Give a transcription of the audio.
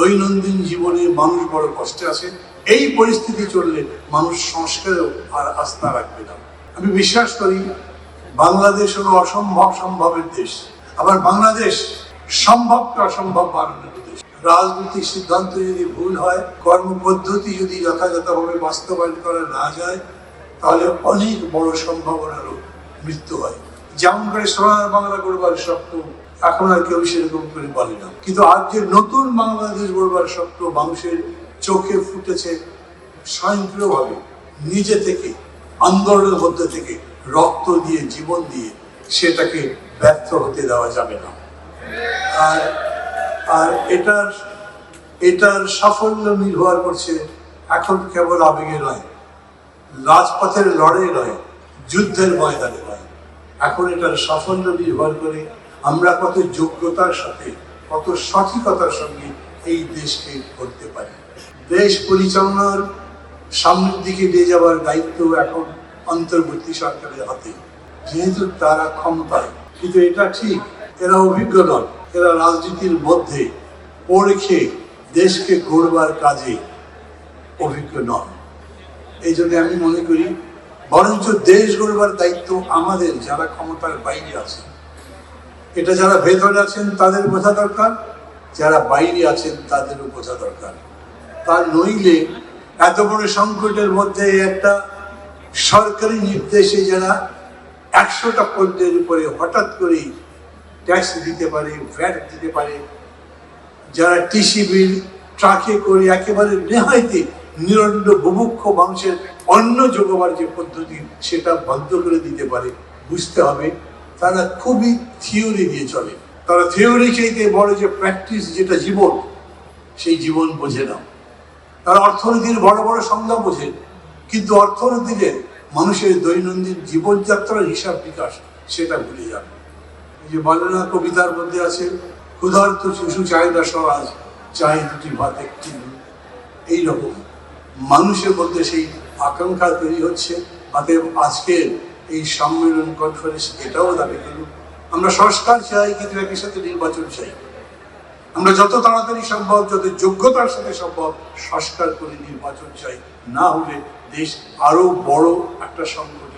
দৈনন্দিন জীবনে মানুষ বড় কষ্টে আছে। এই পরিস্থিতি চললে মানুষ সংস্কারেও আর আস্থা রাখবে না। আমি বিশ্বাস করি, বাংলাদেশ হলো অসম্ভব সম্ভবের দেশ। আবার বাংলাদেশ সম্ভবকে অসম্ভব বানানোর দেশ। রাজনৈতিক সিদ্ধান্ত যদি ভুল হয়, কর্মপদ্ধতি যদি যথাযথভাবে বাস্তবায়ন করা না যায়, তাহলে অনেক বড় সম্ভাবনারও মৃত্যু হয়। যেমন করে সোনার বাংলা গড়বার স্বপ্ন এখন আর কেউ সেরকম করে বলে না। কিন্তু আজ যে নতুন বাংলাদেশ গড়বার স্বপ্ন মানুষের চোখে ফুটেছে স্বয়ংক্রিয়ভাবে, নিজে থেকে, আন্দোলনের মধ্যে থেকে রক্ত দিয়ে, জীবন দিয়ে সেটাকে ব্যর্থ হতে দেওয়া যাবে না। আর আর এটার এটার সাফল্য নির্ভর করছে এখন কেবল আবেগে নয়, রাজপথের লড়াই নয়, যুদ্ধের ময়দানে নয়। এখন এটার সাফল্য নির্ভর করে আমরা কত যোগ্যতার সাথে, কত সঠিকতার সঙ্গে এই দেশকে করতে পারি। দেশ পরিচালনার সামনের দিকে নিয়ে যাওয়ার দায়িত্ব এখন অন্তর্বর্তী সরকারের হাতে। যেহেতু তারা ক্ষমতায়, কিন্তু এটা ঠিক, এরা অভিজ্ঞ নন, এরা রাজনীতির মধ্যে পড়ে দেশকে গড়বার কাজে অভিজ্ঞ নন। এই জন্য আমি মনে করি, বরঞ্চ দেশ গড়বার দায়িত্ব আমাদের, যারা ক্ষমতার বাইরে আছে। এটা যারা ভেতরে আছেন, তাদের বোঝা দরকার। যারা বাইরে আছেন, তাদেরও বোঝা দরকার। তার নইলে এত বড় সংকটের মধ্যে একটা সরকারি নির্দেশে যারা একশোটা পণ্যের উপরে হঠাৎ করেই ট্যাক্স দিতে পারে ভ্যাট দিতে পারে, যারা টিসি বিল ট্রাকে করে একেবারে নেহাইতে নিরন্ন বুভুক্ষ মানুষের অন্ন যোগাবার যে পদ্ধতি, সেটা বন্ধ করে দিতে পারে, বুঝতে হবে। তারা খুবই থিওরি দিয়ে চলে। তারা থিওরি চাইতে বড় যে প্র্যাকটিস যেটা জীবন, সেই জীবন বোঝে না। তারা অর্থনীতির বড় বড় সংজ্ঞা বোঝে, কিন্তু অর্থনীতিতে মানুষের দৈনন্দিন জীবনযাত্রার হিসাব বিকাশ, সেটা ভুলে যাবে যে বলে না কবিতার মধ্যে আছে, ক্ষুধার্ত শিশু চাহিদা সরাজ চাই দুটি ভাত একটি। এইরকম মানুষের মধ্যে সেই আকাঙ্ক্ষা তৈরি হচ্ছে। অতএব আজকের এই সম্মেলন কনফারেন্স এটাও দাবি করুন। আমরা সংস্কার চাই, কিন্তু একই সাথে নির্বাচন চাই। আমরা যত তাড়াতাড়ি সম্ভব, যত যোগ্যতার সাথে সম্ভব সংস্কার করে নির্বাচন চাই। না হলে দেশ আরও বড় একটা সংকট।